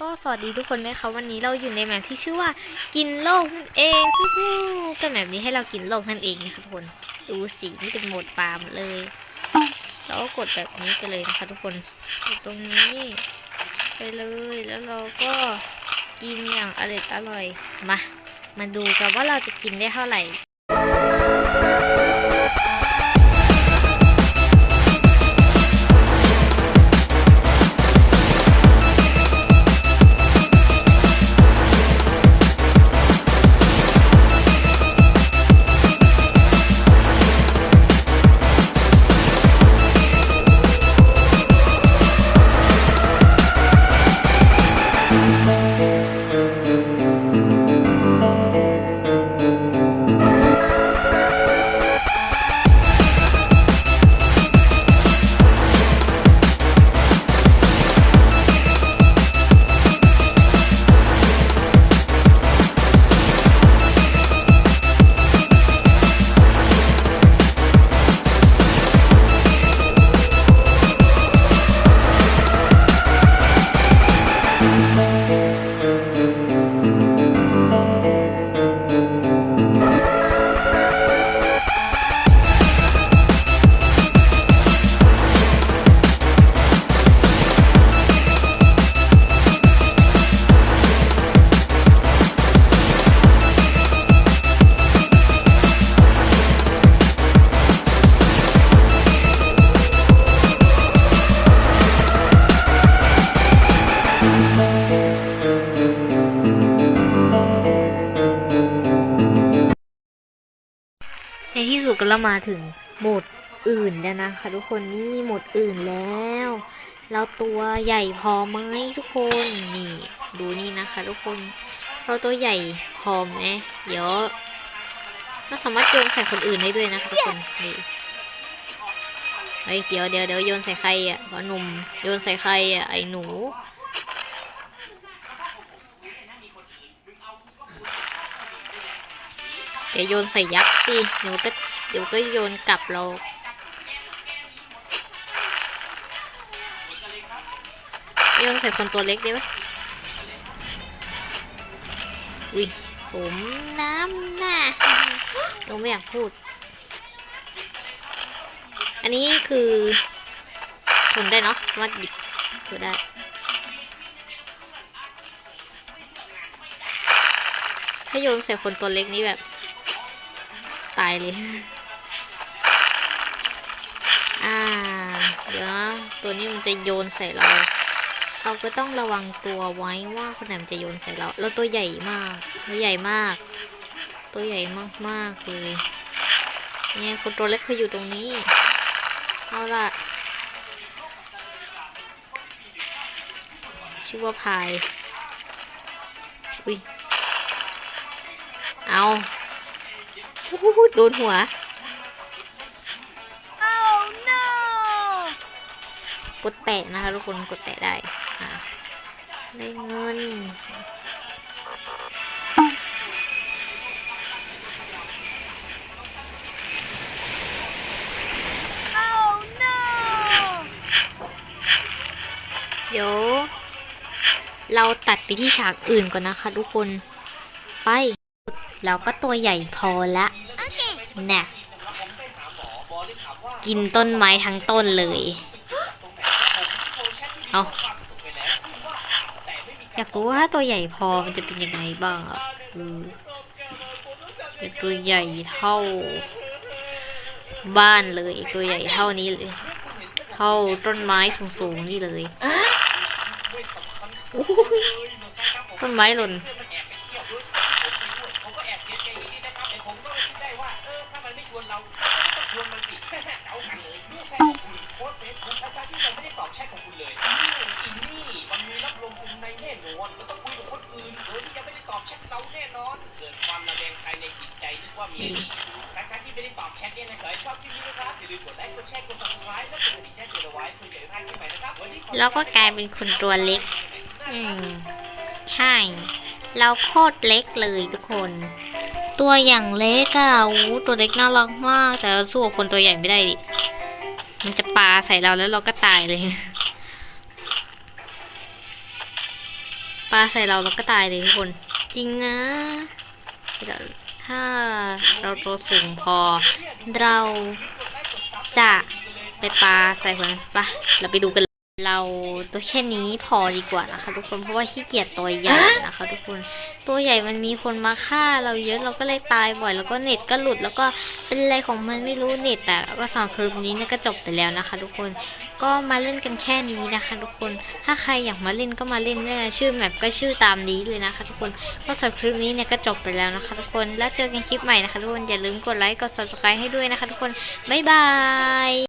ก็สวัสดีทุกคนนะคะวันนี้เราอยู่ในแมปที่ชื่อว่ากินโลกนั่นเองฮู้ก็แมปนี้ให้เรากินโลกนั่นเองนะคะทุกคนดูสีนี่เป็นโหมดปลาหมดเลยแล้วก็กดแบบนี้ไปเลยนะคะทุกคนกดตรงนี้ ไปเลยแล้วเราก็กินอย่างอร่อยอร่อยมามาดูกันว่าเราจะกินได้เท่าไหร่ ที่สุดก็เรามาถึงโหมดอื่นแล้วนะคะทุกคนนี่โหมดอื่นแล้ว เราตัวใหญ่พอไหมทุกคนนี่ดูนี่นะคะทุกคนเราตัวใหญ่พอไหมเดี๋ยวเราสามารถโยนใส่คนอื่นได้ด้วยนะคะทุกคนนี่เฮ้ยเดี๋ยวเดี๋ยวเดี๋ยวโยนใส่ใครอะพ่อหนุ่มโยนใส่ใครอะไอ้หนูเดี๋ยวโยนใส่ยักษ์สิเดี๋ยวก็ เดี๋ยวก็โยนกลับเรา โยนใส่คนตัวเล็กได้ไหมอุ้ยผมน้ำหน้าเราไม่อยากพูด อันนี้คือทนได้เนาะวัดดิบถือได้ถ้าโยนใส่คนตัวเล็กนี้แบบ ตายเลย เดี๋ยวนะตัวนี้มันจะโยนใส่เรา เราก็ต้องระวังตัวไว้ว่าคนไหนมันจะโยนใส่เราแล้วตัวใหญ่มากตัวใหญ่มาก ตัวใหญ่มากๆเลยเนี่ยคนตัวเล็กเขาอยู่ตรงนี้ เอาล่ะชื่อว่าพาย อุ้ย เอาหูหูโดนหัว ดแตะนะคะทุกคนกดแตะได้อะได้เงิน Oh no! เดี๋ยว เราตัดไปที่ฉากอื่นก่อนนะคะทุกคน ไป เราก็ตัวใหญ่พอละแน่กินต้นไม้ทั้งต้นเลย เอาอยากรู้ว่าถ้าตัวใหญ่พอมันจะเป็นยังไงบ้างอะอืมเป็นตัวใหญ่เท่า บ้านเลยตัวใหญ่เท่านี้เลยเท่าต้นไม้สูงๆนี่เลย ที่เราไม่ได้ตอบแชทของคุณเลยอินนี่มันมีรับลมคุณในแน่นอนแล้วก็คุยกับคนอื่นโดยที่ยังไม่ได้ตอบแชทเราแน่นอน เกิดความระแวงภายในจิตใจนึกว่ามีดีการที่ไม่ได้ตอบแชทเนี่ยนะขอให้ชอบที่นี่นะครับอย่าลืมกดไลค์กดแชร์กดซับสไครต์แล้วกดกระดิ่งแจ้งเตือนเอาไว้เพื่อจะได้พลาดคลิปนะครับวันนี้แล้วก็กลายเป็นคนตัวเล็ก อืม ใช่ เราโคตรเล็กเลยทุกคน ตัวอย่างเล็กอะอู้ตัวเล็กน่ารักมาก แต่สู้คนตัวใหญ่ไม่ได้ดิ มันจะปาใส่เราแล้วเราก็ตายเลยปลาใส่เราเราก็ตายเลยทุกคน จริงนะ ถ้าเราตัวสูงพอ เราจะไปปลาใส่คนปะเราไปดูกัน เลยเราตัวแค่นี้พอดีกว่านะคะ ทุกคนเพราะว่าขี้เกียจตัวใหญ่นะคะ ทุกคนตัวใหญ่มันมีคนมาฆ่าเราเยอะเราก็เลยตายบ่อย แล้วก็เน็ตก็หลุดแล้วก็เป็นอะไรของมันไม่รู้เน็ตแต่ก็สำหรับคลิปนี้เนี่ยก็จบไปแล้วนะคะ ทุกคนก็มาเล่นกันแค่นี้นะคะ ทุกคนถ้าใครอยากมาเล่นก็มาเล่นได้นะชื่อแมปก็ชื่อตามนี้เลยนะคะ ทุกคนก็สำหรับคลิปนี้เนี่ยก็จบไปแล้วนะคะ ทุกคนแล้วเจอกันคลิปใหม่นะคะทุกคนอย่าลืมกดไลค์กด subscribe ให้ด้วยนะคะ ทุกคนบ๊ายบาย